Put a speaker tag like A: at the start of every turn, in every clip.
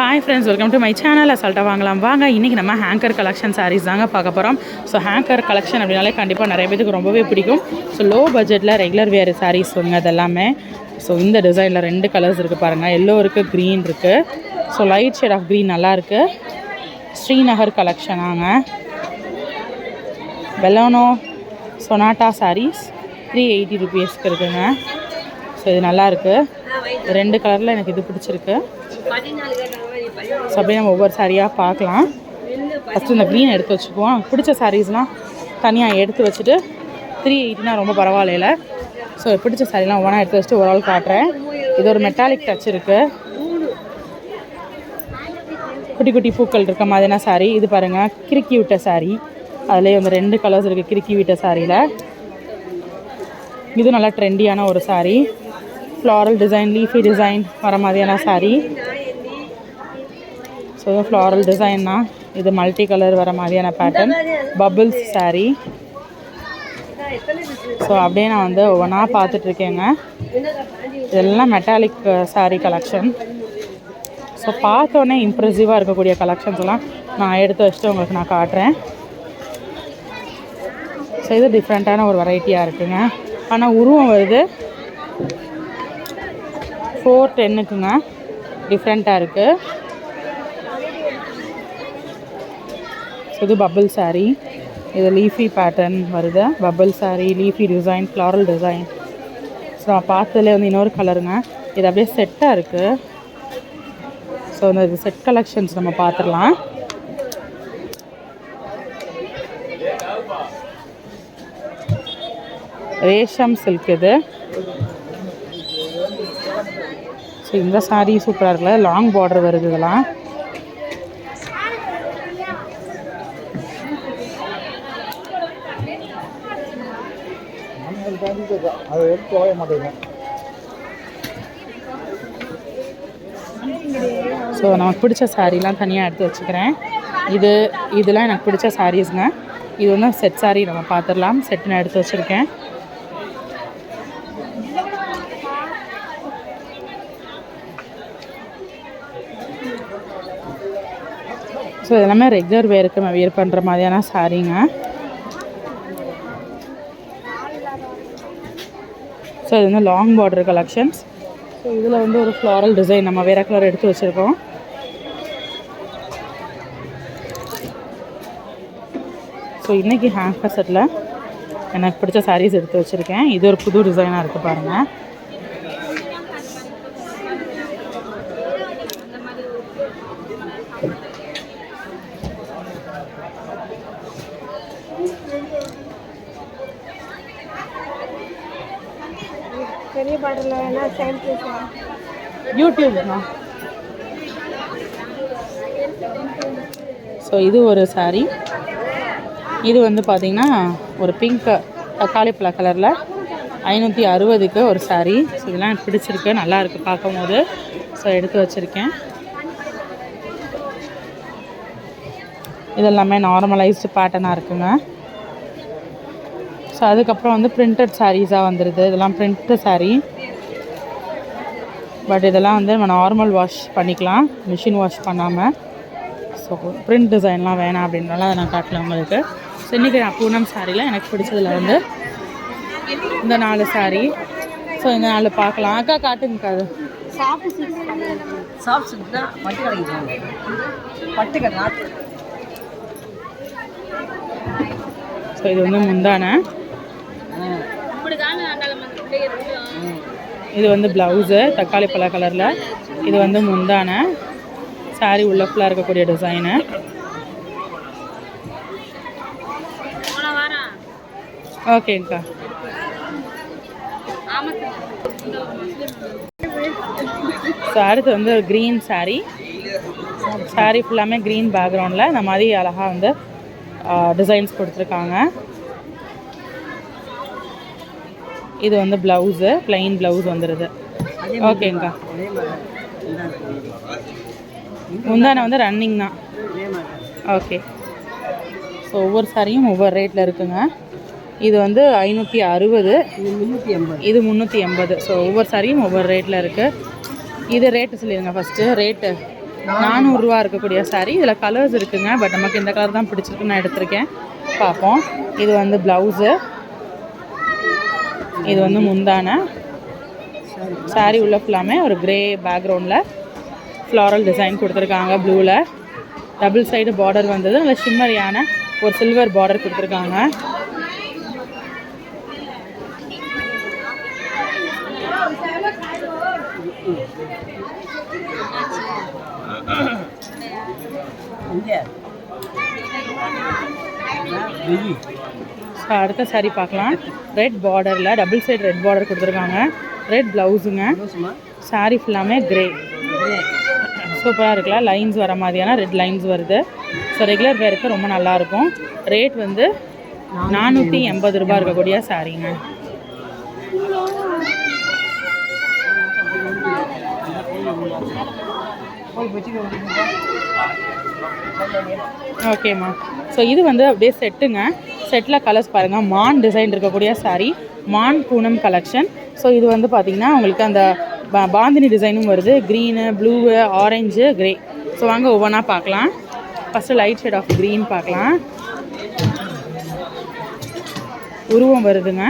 A: Hi friends welcome to my channel அசால்ட்டாக வாங்கலாம். வாங்க இன்றைக்கி நம்ம ஹேங்கர் கலெக்ஷன் சாரீஸ் தாங்க பார்க்க போகிறோம் ஸோ ஹேங்கர் கலெக்ஷன் அப்படின்னாலே கண்டிப்பாக நிறைய பேருக்கு ரொம்பவே பிடிக்கும். ஸோ லோ பட்ஜெட்டில் ரெகுலர் வேறு சாரீஸ் வந்து அதெல்லாமே. ஸோ இந்த டிசைனில் ரெண்டு கலர்ஸ் இருக்குது பாருங்கள் எல்லோ இருக்குது க்ரீன் இருக்குது so light shade of green நல்லாயிருக்கு ஸ்ரீநகர் கலெக்ஷனாங்க பெலோனோ சொனாட்டா சாரீஸ் த்ரீ எயிட்டி ருபீஸ்க்கு இருக்குங்க. ஸோ இது நல்லாயிருக்கு ரெண்டு கலரில் எனக்கு இது பிடிச்சிருக்கு. ஸோ அப்படியே நம்ம ஒவ்வொரு சாரியாக பார்க்கலாம். ஃபஸ்ட்டு இந்த க்ரீன் எடுத்து வச்சுக்குவோம். பிடிச்ச சாரீஸ்லாம் தனியாக எடுத்து வச்சுட்டு த்ரீ எயிட்டினா ரொம்ப பரவாயில்ல ஸோ பிடிச்ச சாரீலாம் ஒவ்வொன்றா எடுத்து வச்சுட்டு ஒரு ஆள் காட்டுறேன். இது ஒரு மெட்டாலிக் டச் இருக்குது குட்டி குட்டி பூக்கள் இருக்க மாதிரினா சாரி இது பாருங்கள் கிறுக்கி விட்ட சாரி அதுலேயே வந்து ரெண்டு கலர்ஸ் இருக்குது கிறுக்கி விட்ட சாரியில் இது நல்லா ட்ரெண்டியான ஒரு sari floral design leafy design வர மாதிரியான சாரி ஸோ ஃப்ளாரல் டிசைன் தான். இது மல்டி கலர் வர மாதிரியான பேட்டர்ன் பபுள்ஸ் சாரி ஸோ அப்படியே நான் வந்து ஒவ்வொன்றா பார்த்துட்ருக்கேங்க இதெல்லாம் மெட்டாலிக் சாரி கலெக்ஷன் ஸோ பார்த்தோன்னே இம்ப்ரெசிவாக இருக்கக்கூடிய கலெக்ஷன்ஸ் எல்லாம் நான் எடுத்து வச்சுட்டு உங்களுக்கு நான் காட்டுறேன். ஸோ இது டிஃப்ரெண்ட்டான ஒரு வெரைட்டியாக இருக்குங்க. ஆனால் உருவம் வருது. ஃபோர் டென்னுக்குங்க டிஃப்ரெண்ட்டாக இருக்குது இது பப்பிள் சாரீ இது லீஃபி பேட்டர்ன் வருது. Purple sari leafy design floral design so நான் பார்த்ததுலேயே வந்து இன்னொரு கலருங்க இது அப்படியே செட்டாக இருக்குது ஸோ இந்த இது செட் கலெக்ஷன்ஸ் நம்ம பார்த்துடலாம். ரேஷம் சில்க் இது. ஸோ இந்த சாரீ சூப்பராக இருக்குல்ல? லாங் பார்டர் வருது இதெல்லாம்.
B: அதை எடுத்து ஓய மாட்டேங்க
A: ஸோ நமக்கு பிடிச்ச சாரீலாம் தனியாக எடுத்து வச்சுக்கிறேன். இது இதெல்லாம் எனக்கு பிடிச்ச சாரீஸ்ங்க இது வந்து செட் சாரீ நம்ம பார்த்துடலாம் செட் நான் எடுத்து வச்சுருக்கேன். ஸோ இதெல்லாமே ரெகுலர் வேருக்கு நம்ம வியர் பண்ணுற மாதிரியான சாரீங்க ஸோ இது வந்து லாங் பார்டர் கலெக்ஷன்ஸ் ஸோ இதில் வந்து ஒரு ஃப்ளாரல் டிசைன் நம்ம வேறு கலர் எடுத்து வச்சுருக்கோம். ஸோ இன்றைக்கி ஹேங்கர் செட்டில் எனக்கு பிடிச்ச சாரீஸ் எடுத்து வச்சுருக்கேன். இது ஒரு புது டிசைனாக இருக்குது பாருங்கள்
C: பெரிய பாட்டில் வேணா சாம்பிள்
A: யூடியூப்னா ஸோ இது ஒரு saree. இது வந்து பார்த்திங்கன்னா ஒரு பிங்க் தக்காளி பழ கலரில் ஐநூற்றி அறுபதுக்கு ஒரு saree. ஸோ இதெல்லாம் எனக்கு பிடிச்சிருக்கு. நல்லா இருக்குது பார்க்கும்போது. ஸோ எடுத்து வச்சுருக்கேன். இதெல்லாமே நார்மலைஸ்டு பேட்டர்னாக இருக்குங்க. ஸோ அதுக்கப்புறம் வந்து பிரிண்டட் சாரீஸாக வந்துடுது இதெல்லாம் பிரிண்ட் saree. பட் இதெல்லாம் வந்து நம்ம நார்மல் வாஷ் பண்ணிக்கலாம். மிஷின் வாஷ் பண்ணாமல் ஸோ பிரிண்ட் டிசைன்லாம் வேணாம் அப்படின்றனால அதை நான் காட்டல உங்களுக்கு. ஸோ இன்றைக்கி நான் பூனம் சாரியில் எனக்கு பிடிச்சதுல வந்து இந்த நாலு saree. ஸோ இந்த நாலு பார்க்கலாம். அக்கா காட்டுங்க அது.
B: சாஃப்ட் சில்க் தான் பட்டு கிடைக்குது? பட்டு கடை
A: ஸோ இது வந்து முந்தான. இது வந்து ப்ளவுஸு தக்காளி பழ கலரில் இது வந்து முந்தான. சாரி உள்ள ஃபுல்லாக இருக்கக்கூடிய டிசைனு ஓகேங்க்கா ஸோ அடுத்து வந்து க்ரீன் சாரி சாரி ஃபுல்லாமே க்ரீன் பேக்ரவுண்டில் இந்த மாதிரி அழகாக வந்து டிசைன்ஸ் கொடுத்துருக்காங்க. இது வந்து ப்ளவுஸு plain ப்ளவுஸ் வந்துடுது ஓகேங்க்கா முந்தானை வந்து ரன்னிங் தான். ஓகே ஸோ ஒவ்வொரு சாரியும் ஒவ்வொரு ரேட்டில் இருக்குங்க. இது வந்து ஐநூற்றி அறுபது.
B: இது முந்நூற்றி எண்பது.
A: ஸோ ஒவ்வொரு சாரியும் ஒவ்வொரு ரேட்டில் இருக்குது இது ரேட்டு சொல்லிடுங்க ஃபஸ்ட்டு ரேட்டு நானூறுரூவா இருக்கக்கூடிய saree. இதில் கலர்ஸ் இருக்குங்க பட் நமக்கு இந்த கலர் தான் பிடிச்சிருக்கு நான் எடுத்திருக்கேன். பார்ப்போம். இது வந்து ப்ளவுஸு இது வந்து முந்தான. சாரி உள்ள ஃபுல்லாமே ஒரு கிரே பேக்ரவுண்டில் ஃப்ளாரல் டிசைன் கொடுத்துருக்காங்க ப்ளூவில் டபுள் சைடு பார்டர் வந்தது. நல்ல ஷிம்மரியான ஒரு சில்வர் பார்டர் கொடுத்துருக்காங்க.
B: இங்கே.
A: ஸோ அடுத்த சாரீ பார்க்கலாம். ரெட் பார்டரில் டபுள் சைடு ரெட் பார்டர் கொடுத்துருக்காங்க. ரெட் ப்ளவுஸுங்க சாரீ ஃபுல்லாமே கிரே சூப்பராக இருக்கலாம் லைன்ஸ் வர மாதிரியான ரெட் லைன்ஸ் வருது. ஸோ ரெகுலர் வேருக்கு ரொம்ப நல்லாயிருக்கும். ரேட் வந்து நானூற்றி எண்பது ரூபா இருக்கக்கூடிய சாரீங்க
B: Thank you.
A: ஓகேம்மா ஸோ இது வந்து அப்படியே செட்டுங்க செட்டில் கலர்ஸ் பாருங்கள் மான் டிசைன் இருக்கக்கூடிய சாரீ மான் பூனம் கலெக்ஷன் ஸோ இது வந்து பார்த்திங்கன்னா உங்களுக்கு அந்த பா- பாந்தினி டிசைனும் வருது. Green blue orange grey so வாங்க ஒவ்வொன்றா பார்க்கலாம் first light shade of green பார்க்கலாம் உருவம் வருதுங்க.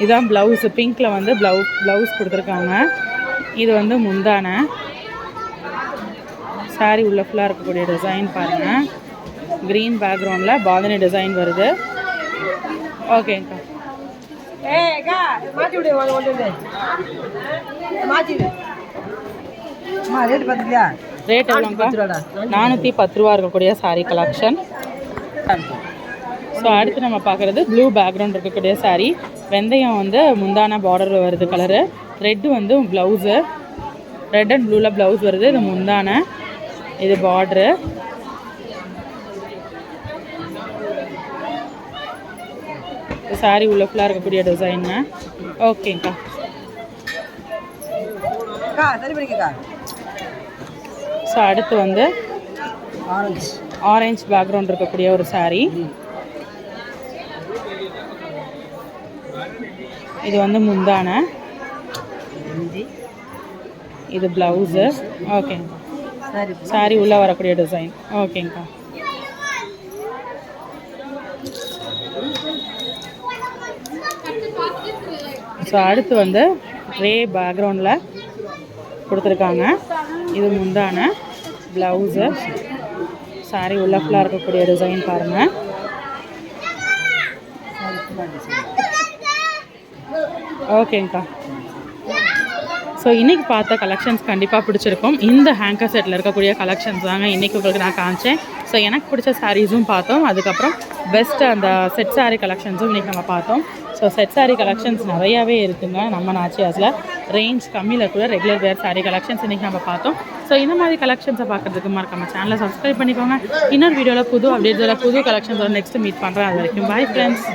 A: இதான் ப்ளவுஸு பிங்க்கில் வந்து ப்ளவு ப்ளவுஸ் கொடுத்துருக்காங்க. இது வந்து முந்தான. Saree உள்ள ஃபுல்லாக இருக்கக்கூடிய டிசைன் பாருங்கள் க்ரீன் பேக்ரவுண்டில் பாதனி டிசைன் வருது. ஓகேங்க்கா ரேட் எவ்வளோங்க்கா
B: ரூபாடா
A: நானூற்றி பத்து. ரூபா இருக்கக்கூடிய saree கலெக்ஷன் ஸோ அடுத்து நம்ம பார்க்குறது ப்ளூ பேக்ரவுண்ட் இருக்கக்கூடிய saree. வெந்தயம் வந்து முந்தான பார்டர் வருது கலரு ரெட்டு வந்து ப்ளவுஸு ரெட் அண்ட் ப்ளூவில் ப்ளவுஸ் வருது. இது முந்தான. இது பார்ட்ரு saree உள்ள ஃபுல்லாக இருக்கக்கூடிய டிசைனுங்க ஓகேங்க்கா
B: சரி
A: ஸோ அடுத்து வந்து
B: ஆரஞ்சு
A: ஆரஞ்சு பேக்ரவுண்ட் இருக்கக்கூடிய ஒரு saree. இது வந்து முந்தான. இது ப்ளவுஸு ஓகே
B: சரி
A: உள்ளே வரக்கூடிய டிசைன் ஓகேங்க்கா ஸோ அடுத்து வந்து ரே பேக்ரவுண்டில் கொடுத்துருக்காங்க. இது முந்தான ப்ளவுஸு saree உள்ள ஃபுல்லாக இருக்கக்கூடிய டிசைன் பாருங்கள்
B: சரி
A: ஓகேங்க்கா ஸோ இன்றைக்கி பார்த்த கலெக்ஷன்ஸ் கண்டிப்பாக பிடிச்சிருக்கும். இந்த ஹேங்கர் செட்டில் இருக்கக்கூடிய கலெக்ஷன்ஸ் தாங்க இன்றைக்கி உங்களுக்கு நான் காமிச்சேன். ஸோ எனக்கு பிடிச்ச சாரீஸும் பார்த்தோம். அதுக்கப்புறம் பெஸ்ட்டு அந்த செட் சாரீ கலெக்ஷன்ஸும் இன்றைக்கி நம்ம பார்த்தோம். ஸோ செட் சாரீ கலெக்ஷன்ஸ் நிறையாவே இருக்குங்க நம்ம நாச்சியாஸில் ரேஞ்ச் கம்மியில் கூட ரெகுலர் வேர் சாரீ கலெக்ஷன்ஸ் இன்றைக்கி நம்ம பார்த்தோம். ஸோ இந்த மாதிரி கலெக்ஷன்ஸை பார்க்குறதுக்கு மறக்காம சேனலை சப்ஸ்கிரைப் பண்ணிக்கோங்க. இன்னொரு வீடியோவில் புது அப்டேட்ஸோட புது கலெக்ஷன்ஸோட நெக்ஸ்ட் மீட் பண்ணுறேன் அது வரைக்கும் பாய் ஃப்ரெண்ட்ஸ்